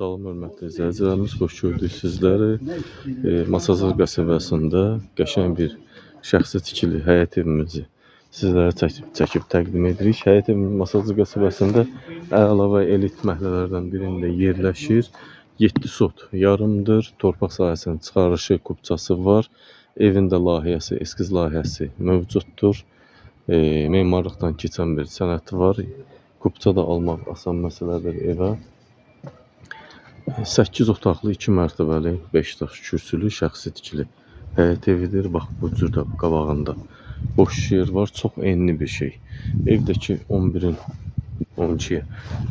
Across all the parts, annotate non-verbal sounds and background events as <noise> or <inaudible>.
Salam hörmətli izləyicilərimiz, xoş gördük sizləri. E, Masazır qəsəbəsində qəşəng bir şəxsi tikili həyət evimizi sizlərə çəkib, çəkib təqdim edirik. Həyət evimiz Masazır qəsəbəsində əlavə elit məhəllələrdən birində yerləşir. 7 sot yarımdır. Torpaq sahəsinin çıxarışı, kupçası var. Evin də layihəsi, eskiz layihəsi mövcuddur. E, memarlıqdan keçən bir sənəti var. Kupça da almaq asan məsələdir evə. 8 otaqlı, 2 mərtəbəli, 5 daş kürsülü, şəxsi tikili həyət evidir. Bax bu cürdə qabağında boş yer var. Çox enli bir şey. Evdəki 11-in 12-yə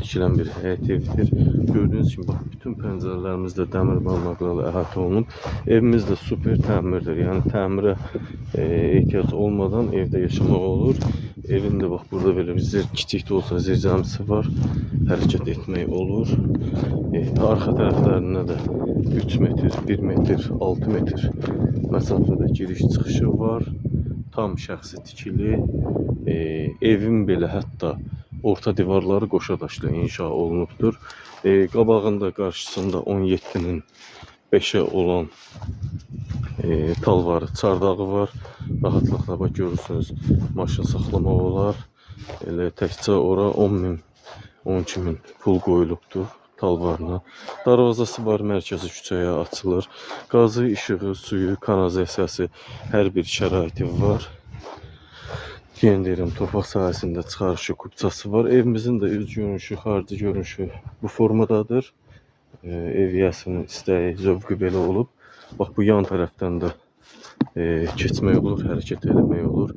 tikilən bir həyət evidir. Gördüyünüz kimi bax bütün pəncərələrimiz də dəmir barmaqlarla əhatə olunub. Evimiz də super təmirdir. Yəni təmirə e, ehtiyac olmadan evdə yaşamaq olur. Evin də bax burada belə bir kiçik də olsa zircəmisi var. Hərəkət etmək olur. E, arxa tərəflərində də 3 metr, 1 metr, 6 metr məsafədə giriş çıxışı var. Tam şəxsi tikili. E, evin belə hətta orta divarları qoşa inşa olunubdur. E, qabağında qarşısında 17-nin 5'e olan e, talvarı, çardağı var. Rahatlıqla bax görürsünüz. Maşın saxlamaq olar. Elə təkcə ora 10 min, 12 min pul qoyulubdur talvarına. Darvazası var, mərkəzi küçəyə açılır. Qazı, işığı, suyu, kanalizasiyası hər bir şəraiti var. Yenə deyirəm, torpaq sahəsində çıxarışı, kupçası var. Evimizin də üz görünüşü, xarici görünüşü bu formadadır. E, ev yiyəsinin istəyi, zövqü belə olub. Bax bu yan tərəfdən də e, keçmək olur, hərəkət eləmək olur.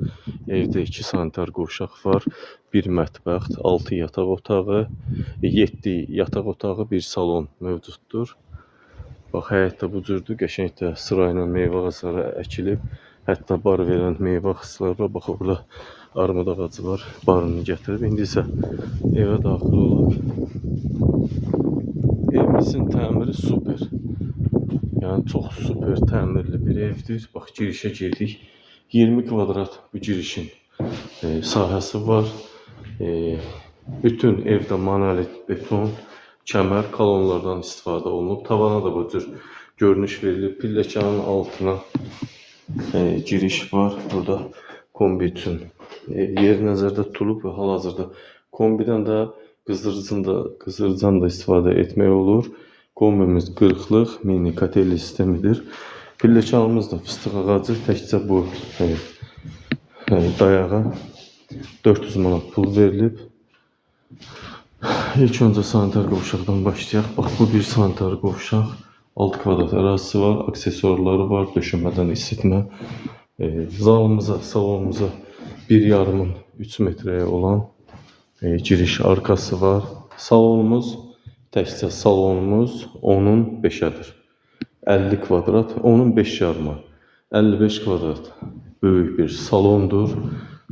Evdə 2 sanitar qovşaq var, bir mətbəx, 6 yataq otağı, 7 yataq otağı, bir salon mövcuddur. Bax həyətdə bu cürdür, qəşəng də sırayla meyvə ağacları əkilib. Hətta bar verən meyvə ağacları var. Bax orada armud ağacı var. Barını gətirib. İndi isə evə daxil olaq. Evimizin təmiri super. Yəni çox super təmirli bir evdir. Bax girişə girdik. 20 kvadrat bu girişin e, sahəsi var. E, bütün evdə monolit beton, kəmər, kolonlardan istifadə olunub. Tavana da bu cür görünüş verilib. Pilləkanın altına e, giriş var. Burada kombi üçün e, yer nəzərdə tutulub və hal-hazırda kombidən də qızdırıcını da qızdırıcıdan da istifadə etmək olur. Kombimiz 40-lıq mini kotelli sistemidir. Pilləkanımız da fıstıq ağacı təkcə bu e, e, dayağa 400 manat pul verilib. İlk öncə sanitar qovşaqdan başlayaq. Bax bu bir sanitar qovşaq. 6 kvadrat ərazisi var, aksesuarları var, döşəmədən isitmə. E, zalımıza, salonumuza bir yarımın 3 metrəyə olan e, giriş arkası var. Salonumuz təkcə salonumuz onun 5-ədir. 50 kvadrat, onun 5 yarıma. 55 kvadrat böyük bir salondur.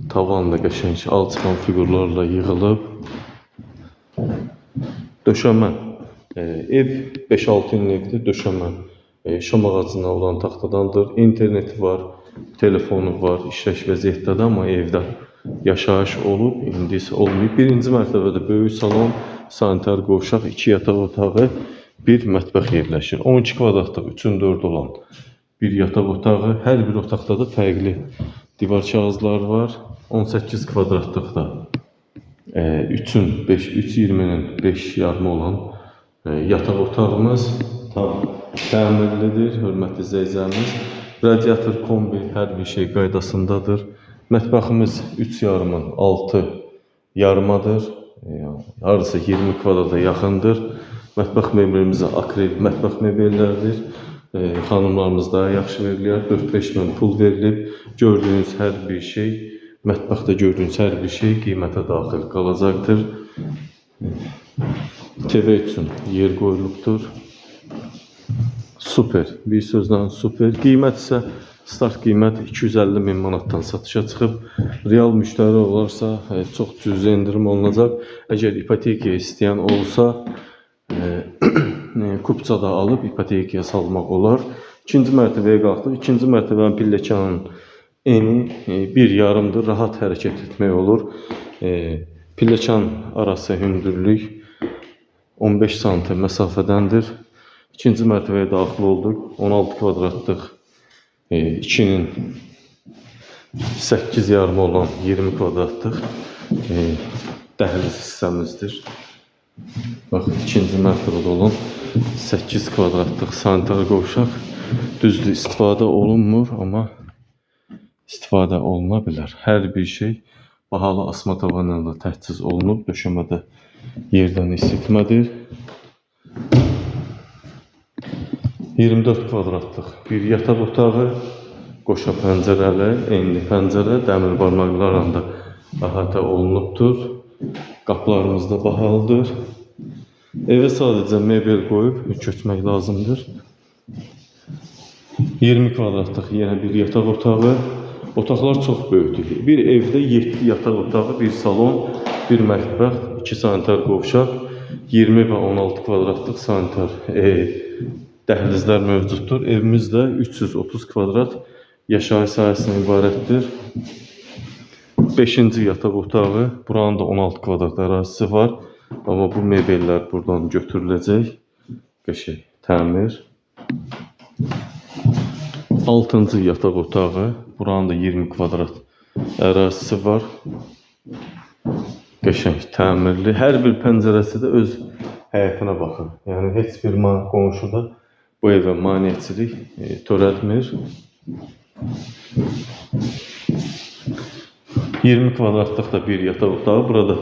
Tavan da qəşəng alçıpan fiqurlarla yığılıb. Döşəmə. E, ev 5-6 illikdir. Döşəmə e, şam ağacına olan taxtadandır. İnterneti var, telefonu var, işləş vəziyyətdədir, amma evdə yaşayış olub, indi isə olmayıb. Birinci mərtəbədə böyük salon, sanitar qovşaq, 2 yataq otağı, bir mətbəx yerləşir. 12 kvadratlıq 3-ün 4 olan bir yataq otağı, hər bir otaqda da fərqli divar kağızları var. 18 kvadratlıqda e, 3-ün 5, 3.20-nin 5 yarımı olan e, yataq otağımız tam təmirlidir, hörmətli izləyicilərimiz. Radiator kombi hər bir şey qaydasındadır. Mətbəximiz 3 yarımın 6 yarımadır. Hardasa 20 kvadrata yaxındır. Mətbəx mebelimiz akril mətbəx mebellərdir. E, xanımlarımız daha yaxşı verirlər. 4-5 min pul verilib. Gördüyünüz hər bir şey, mətbəxdə gördüyünüz hər bir şey qiymətə daxil qalacaqdır. TV üçün yer qoyulubdur. Super. Bir sözlə super. Qiymət isə start qiymət 250 min manatdan satışa çıxıb. Real müştəri olarsa e, çox cüzi endirim olunacaq. Əgər ipoteka istəyən olsa e, <clears throat> e, kupça da alıb ipotekaya salmaq olar. İkinci mərtəbəyə qalxdıq. İkinci mərtəbənin pilləkanın eni bir yarımdır. Rahat hərəkət etmək olur. Pilləkan arası hündürlük 15 sm məsafədəndir. İkinci mərtəbəyə daxil olduq. 16 kvadratlıq e, içinin 8 yarım olan 20 kvadratlıq e, dəhliz hissəmizdir. Bax, ikinci mərtəbədə olan 8 kvadratlıq sanitar qovşaq düzdür istifadə olunmur, amma istifadə oluna bilər. Hər bir şey bahalı asma tavanlarla təchiz olunub, döşəmədə yerdən isitmədir. 24 kvadratlıq bir yataq otağı, qoşa pəncərəli, enli pəncərə, dəmir barmaqlarla əhatə olunubdur. Qapılarımız da bahalıdır. Evə sadəcə mebel qoyub köçmək lazımdır. 20 kvadratlıq yenə bir yataq otağı. Otaqlar çox böyükdür. Bir evdə 7 yataq otağı, bir salon, bir mətbəx, 2 sanitar qovşaq, 20 və 16 kvadratlıq sanitar e, dəhlizlər mövcuddur. Evimiz də 330 kvadrat yaşayış sahəsindən ibarətdir. 5-ci yataq otağı, buranın da 16 kvadrat ərazisi var. Amma bu mebellər buradan götürüləcək. Qəşəng təmir. 6-cı yataq otağı, buranın da 20 kvadrat ərazisi var. Qəşəng təmirli. Hər bir pəncərəsi də öz həyətinə baxır. Yəni heç bir qonşu da bu evə maneəçilik e, törətmir. 20 kvadratlıq da bir yataq otağı. Burada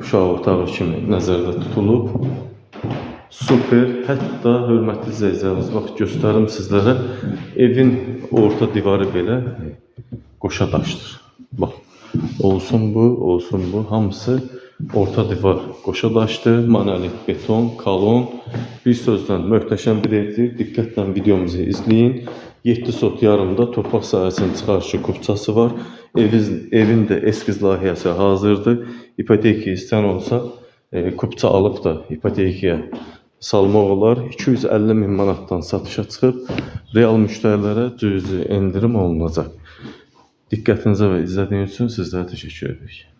uşaq otağı kimi nəzərdə tutulub. Super. Hətta hörmətli izləyicilərimiz, bax göstərim sizlərə. Evin orta divarı belə qoşa daşdır. Bax. Olsun bu, olsun bu. Hamısı orta divar qoşa daşdır. Monolit beton, kalon. Bir sözlə möhtəşəm bir evdir. Diqqətlə videomuzu izləyin. 7 sot yarımda torpaq sahəsinin çıxarışı kupçası var. Eviz, evin də eskiz layihəsi hazırdır. İpoteka istəyən olsa e, kupça alıb da ipotekaya salmaq olar. 250 min manatdan satışa çıxıb real müştərilərə cüzi endirim olunacaq. Diqqətinizə və izlədiyiniz üçün sizlərə təşəkkür edirik.